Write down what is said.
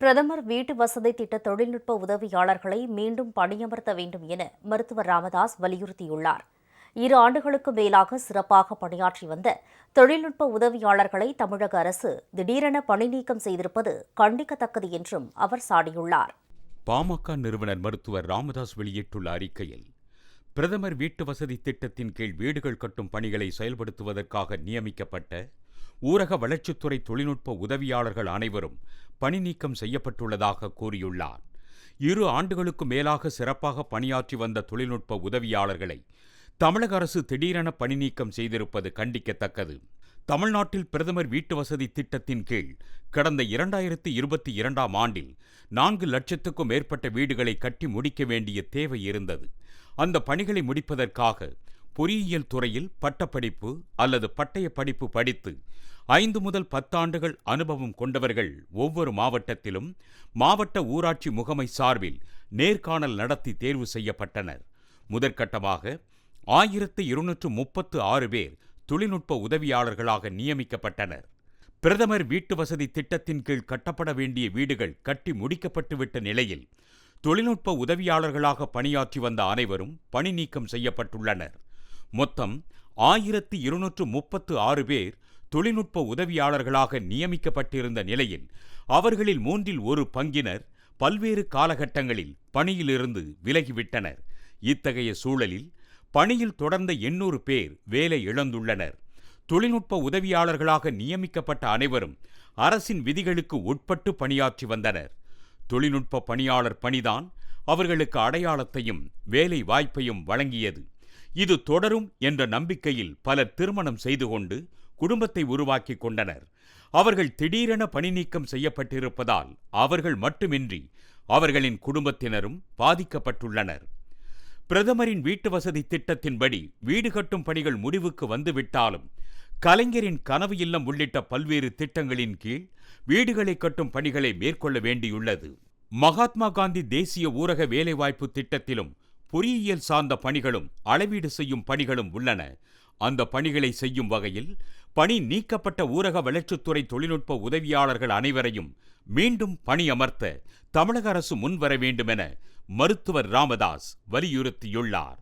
பிரதமர் வீட்டு வசதி திட்ட தொழில்நுட்ப உதவியாளர்களை மீண்டும் பணியமர்த்த வேண்டும் என மருத்துவர் ராமதாஸ் வலியுறுத்தியுள்ளார். இரு ஆண்டுகளுக்கு மேலாக சிறப்பாக பணியாற்றி வந்த தொழில்நுட்ப உதவியாளர்களை தமிழக அரசு திடீரென பணி நீக்கம் செய்திருப்பது கண்டிக்கத்தக்கது என்றும் அவர் சாடியுள்ளார். பாமக நிறுவனர் மருத்துவர் ராமதாஸ் வெளியிட்டுள்ள அறிக்கையில் பிரதமர் வீட்டு வசதி திட்டத்தின் கீழ் வீடுகள் கட்டும் பணிகளை செயல்படுத்துவதற்காக நியமிக்கப்பட்ட ஊரக வளர்ச்சித்துறை தொழில்நுட்ப உதவியாளர்கள் அனைவரும் பணி நீக்கம் செய்யப்பட்டுள்ளதாக கூறியுள்ளார். இரு ஆண்டுகளுக்கு மேலாக சிறப்பாக பணியாற்றி வந்த தொழில்நுட்ப உதவியாளர்களை தமிழக அரசு திடீரென பணி நீக்கம் செய்திருப்பது கண்டிக்கத்தக்கது. தமிழ்நாட்டில் பிரதமர் வீட்டு வசதி திட்டத்தின் கீழ் கடந்த இரண்டாயிரத்தி இருபத்தி இரண்டாம் ஆண்டில் நான்கு லட்சத்துக்கும் மேற்பட்ட வீடுகளை கட்டி முடிக்க வேண்டிய தேவை இருந்தது. அந்த பணிகளை முடிப்பதற்காக பொறியியல் துறையில் பட்டப்படிப்பு அல்லது பட்டய படிப்பு படித்து ஐந்து முதல் பத்தாண்டுகள் அனுபவம் கொண்டவர்கள் ஒவ்வொரு மாவட்டத்திலும் மாவட்ட ஊராட்சி முகமை சார்பில் நேர்காணல் நடத்தி தேர்வு செய்யப்பட்டனர். முதற்கட்டமாக ஆயிரத்து இருநூற்று முப்பத்து ஆறு பேர் தொழில்நுட்ப உதவியாளர்களாக நியமிக்கப்பட்டனர். பிரதமர் வீட்டு வசதி திட்டத்தின் கீழ் கட்டப்பட வேண்டிய வீடுகள் கட்டி முடிக்கப்பட்டுவிட்ட நிலையில் தொழில்நுட்ப உதவியாளர்களாக பணியாற்றி வந்த அனைவரும் பணி நீக்கம் செய்யப்பட்டுள்ளனர். மொத்தம் ஆயிரத்தி இருநூற்று முப்பத்து ஆறு பேர் தொழில்நுட்ப உதவியாளர்களாக நியமிக்கப்பட்டிருந்த நிலையில் அவர்களில் மூன்றில் ஒரு பங்கினர் பல்வேறு காலகட்டங்களில் பணியிலிருந்து விலகிவிட்டனர். இத்தகைய சூழலில் பணியில் தொடர்ந்த எண்ணூறு பேர் வேலை இழந்துள்ளனர். தொழில்நுட்ப உதவியாளர்களாக நியமிக்கப்பட்ட அனைவரும் அரசின் விதிகளுக்கு உட்பட்டு பணியாற்றி வந்தனர். தொழில்நுட்ப பணியாளர் பணிதான் அவர்களுக்கு அடையாளத்தையும் வேலை வாய்ப்பையும் வழங்கியது. இது தொடரும் என்ற நம்பிக்கையில் பலர் திருமணம் செய்து கொண்டு குடும்பத்தை உருவாக்கிக் கொண்டனர். அவர்கள் திடீரென பணி நீக்கம் செய்யப்பட்டிருப்பதால் அவர்கள் மட்டுமின்றி அவர்களின் குடும்பத்தினரும் பாதிக்கப்பட்டுள்ளனர். பிரதமரின் வீட்டு வசதி திட்டத்தின்படி வீடு கட்டும் பணிகள் முடிவுக்கு வந்துவிட்டாலும் கலைஞரின் கனவு இல்லம் உள்ளிட்ட பல்வேறு திட்டங்களின் கீழ் வீடுகளை கட்டும் பணிகளை மேற்கொள்ள வேண்டியுள்ளது. மகாத்மா காந்தி தேசிய ஊரக வேலைவாய்ப்பு திட்டத்திலும் பொறியியல் சார்ந்த பணிகளும் அளவீடு செய்யும் பணிகளும் உள்ளன. அந்த பணிகளை செய்யும் வகையில் பணி நீக்கப்பட்ட ஊரக வளர்ச்சித்துறை தொழில்நுட்ப உதவியாளர்கள் அனைவரையும் மீண்டும் பணியமர்த்த தமிழக அரசு முன்வர வேண்டுமென மருத்துவர் ராமதாஸ் வலியுறுத்தியுள்ளார்.